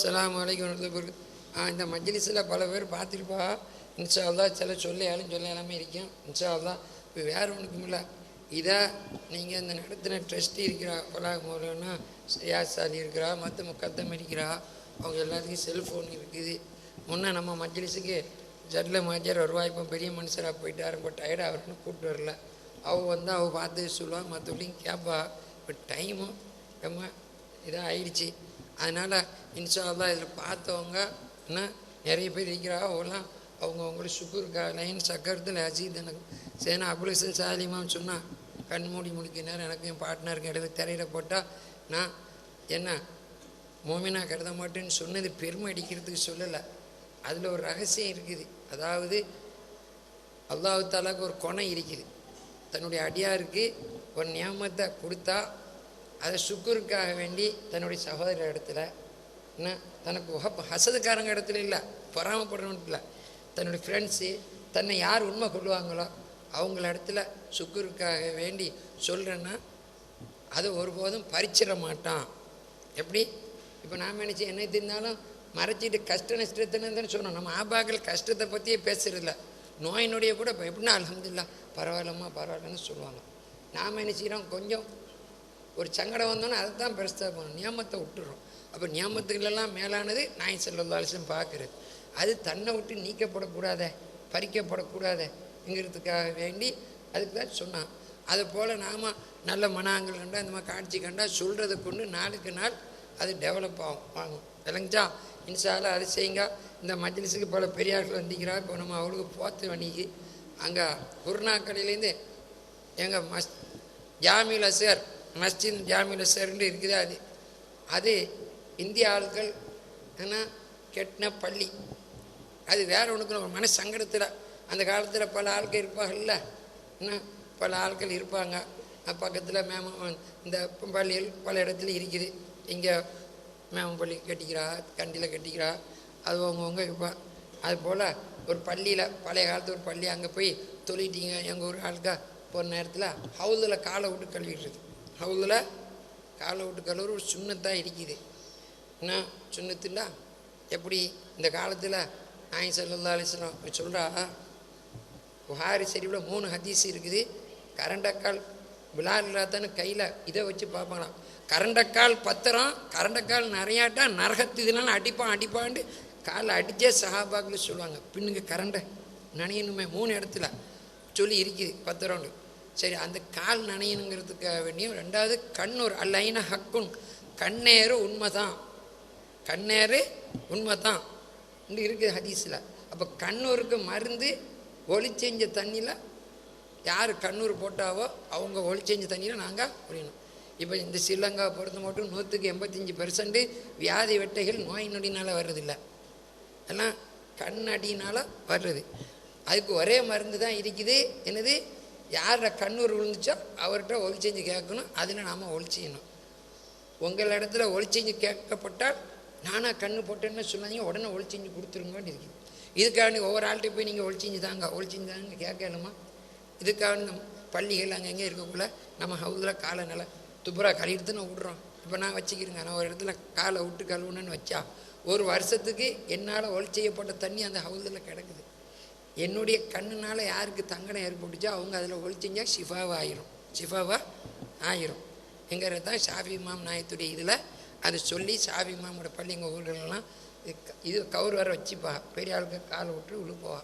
சலாம் அலைக்கும் வரமத்துல்லாஹி ஆ இந்த மஜ்லிஸில் பல பேர் பார்த்துருப்பா. இன்ஷா அல்லாஹ் சில சொல்லையாலும் சொல்ல எல்லாமே இருக்கும் இன்ஷா இப்போ வேறு ஒன்றுக்கும் இல்லை. இதை நீங்கள் இந்த நடத்தின ட்ரஸ்டி இருக்கிறா பலாக மூலம்னா சியாசாலி இருக்கிறா மற்ற முக்கத்தம் இருக்கிறா அவங்க எல்லாத்துக்கும் செல்ஃபோன் இருக்குது. முன்னே நம்ம மஜ்லிஸுக்கு ஜட்ல மாஜர் வருவா இப்போ பெரிய மனுஷராக போயிட்டா ரொம்ப டயர்டாக அவருன்னு கூப்பிட்டு வரல. அவள் வந்து அவள் பார்த்து சொல்லுவாள் மற்றவங்களையும் கேட்பா இப்போ டைமும் ரொம்ப இதாக ஆயிடுச்சு அதனால் இன்ஷா அல்லா இதில் பார்த்தவங்க என்ன நிறைய பேர் இருக்கிறா அவங்களாம் அவங்க சுக்குருக்கா லைன் சக்கரத்தில் அசீத் எனக்கு சேனா அபுலசன் சாலிமான்னு சொன்னால் கண் மூடி முடிக்க நேரம் எனக்கு என் பார்ட்னருக்கு இடையில திரையில போட்டால் நான் என்ன மோமினா கருத மாட்டேன்னு சொன்னது பெருமை அடிக்கிறதுக்கு சொல்லலை. அதில் ஒரு ரகசியம் இருக்குது. அதாவது அல்லாஹ் தாலாக்கு ஒரு குணம் இருக்குது. தன்னுடைய அடியாருக்கு ஒரு நியமத்தை கொடுத்தா அதை சுக்குருக்காக வேண்டி தன்னுடைய சகோதர இடத்துல என்ன தனக்கு உகப்பு ஹசதுக்காரங்க இடத்துல இல்லை பொறாமப்படுறவன் இல்லை தன்னுடைய ஃப்ரெண்ட்ஸு தன்னை யார் உண்மை கொள்வாங்களோ அவங்கள இடத்துல சுக்குருக்காக வேண்டி சொல்கிறேன்னா அது ஒருபோதும் பறிச்சிட மாட்டான். எப்படி? இப்போ நாம் நினச்சி என்ன இருந்தாலும் மறைச்சிட்டு கஷ்ட நஷ்டத்தினு சொன்னோம் நம்ம ஆபாக்கள் கஷ்டத்தை பற்றியே பேசுறதில்ல. நோய் நொடியை கூட இப்போ எப்படின்னா அலமதுல்லா பரவாயில்லம்மா பரவாயில்லன்னு சொல்லுவாங்க. நாம் நினச்சிக்கிறோம் கொஞ்சம் ஒரு சங்கடம் வந்தோன்னா அதை தான் பெருசாக போகணும் நியமத்தை விட்டுறோம். அப்போ நியமத்துகளெல்லாம் மேலானது நாய் செல்லதாலும் பார்க்குறது அது தன்னை விட்டு நீக்கப்படக்கூடாதே பறிக்கப்படக்கூடாதுங்கிறதுக்காக வேண்டி அதுக்கு தான் சொன்னான். அது போல் நாம் நல்ல மனாங்கள் கண்டா இந்த மாதிரி காட்சி கண்டா சொல்கிறத கொண்டு நாளுக்கு நாள் அது டெவலப் ஆகும். வாங்கும் விளங்குச்சா? இன்சால அது செய்யுங்க. இந்த மஜ்லிஸுக்கு பல பெரியார்கள் வந்திக்கிறா இப்போ நம்ம அவளுக்கு போத்து வணிகி. அங்கே குருநாக்கடையிலேருந்து எங்கள் மஸ் ஜாமியில் சார் மஸ்ஜித் ஜாமியில் சேர்ந்து இருக்குது அது. அது இந்திய ஆட்கள் ஆனால் கெட்டின பள்ளி. அது வேற ஒன்றுக்கு ஒரு மன சங்கடத்தில். அந்த காலத்தில் பல ஆட்கள் இருப்பாங்கல்ல. என்ன பல ஆட்கள் இருப்பாங்க. பக்கத்தில் மேம இந்த பள்ளிகள் பல இடத்துல இருக்குது. இங்கே மேமப்பள்ளி கட்டிக்கிறா கண்டியில் கட்டிக்கிறா. அது அவங்கவுங்க இருப்பான் அது போல் ஒரு பள்ளியில் பழைய காலத்து ஒரு பள்ளி. அங்கே போய் தொழிட்டீங்க எங்கள் ஊர் ஆளுக்கா போகிற நேரத்தில் ஹவுதில் காலை விட்டு கழுவிடுறது. ஹவுதில் காலை விட்டு கழுவுற ஒரு சுண்ணத்தாக இருக்குது. என்ன சுண்ணத்துல எப்படி இந்த காலத்தில் நாய் சல்லா அலிஸ்லாம் சொல்கிறா புகாரி சரிவில் மூணு ஹதீஸ் இருக்குது. கரண்டக்கால் விழாத்தான்னு கையில் இதை வச்சு பார்ப்பாங்களாம். கரண்டக்கால் பத்திரம் கரண்டக்கால் நிறையாட்டா நரகத்து இதெல்லாம் அடிப்பான் அடிப்பான்ட்டு காலில் அடித்தே சஹாபாக்கள் சொல்லுவாங்க. பின்னுங்க கரண்டை நனையணுமே மூணு இடத்துல சொல்லி இருக்குது பத்திரம்னு. சரி அந்த கால் நனையணுங்கிறதுக்காக வேண்டியும் ரெண்டாவது கண்ணூர் அல்லைன ஹக்குன். கண்ணேறு உண்மைதான். கண்ணேறு உண்மைதான். இருக்குது ஹதீஸில். அப்போ கண்ணூருக்கு மருந்து ஒளி செஞ்ச தண்ணியில் யார் கண்ணூர் போட்டாவோ அவங்க ஒளி செஞ்ச தண்ணியில் நாங்கள் புரியணும் இப்போ இந்த ஸ்ரீலங்கா பொறுத்த மட்டும் நூற்றுக்கு எண்பத்தஞ்சு பெர்சன்ட் வியாதி வெட்டைகள் நோய் நொடினால் வர்றதில்லை. எல்லாம் கண் வர்றது. அதுக்கு ஒரே மருந்து தான் இருக்குது. என்னது? யார கண்ணூர் விழுந்துச்சோ அவர்கிட்ட ஒளி செஞ்சு கேட்கணும். அதில் நாம் ஒளி செய்யணும். உங்கள் இடத்துல ஒளி செஞ்சு கேட்கப்பட்டால் நானாக கண்ணு போட்டேன்னு சொன்னாங்க உடனே ஒளி செஞ்சு கொடுத்துருங்கன்னு இருக்குது இதுக்காண்டி ஒவ்வொரு ஆள்கிட்ட போய் நீங்கள் ஒளி செஞ்சு தாங்க ஒளி செஞ்சு தாங்க கேட்கணுமா? இதுக்காக இந்த பள்ளிகள் அங்கங்கே இருக்கக்குள்ள நம்ம ஹவுதில் காலை நல்லா துப்புரா நான் விட்றோம். இப்போ நான் வச்சுக்கிறேங்க நான் ஒரு இடத்துல காலை விட்டு கழுவுணுன்னு வச்சா ஒரு வருஷத்துக்கு என்னால் ஒளி செய்யப்பட்ட தண்ணி அந்த ஹவுதில் கிடக்குது. என்னுடைய கண்ணுனால் யாருக்கு தங்கடம் ஏற்பட்டுச்சோ அவங்க அதில் ஒளி ஷிஃபாவாக ஆயிரும். ஷிஃபாவாக ஆயிரும். எங்கிறது தான் ஷாஃபி இமாம் நாயத்துடைய இதில் அதை சொல்லி ஷாஃபி இமாமோட பள்ளி எங்கள் ஊர்களெல்லாம் இது க- இது கவுர் வர வச்சுப்பா. பெரிய ஆளுக்கு காலை விட்டு உழுப்போவா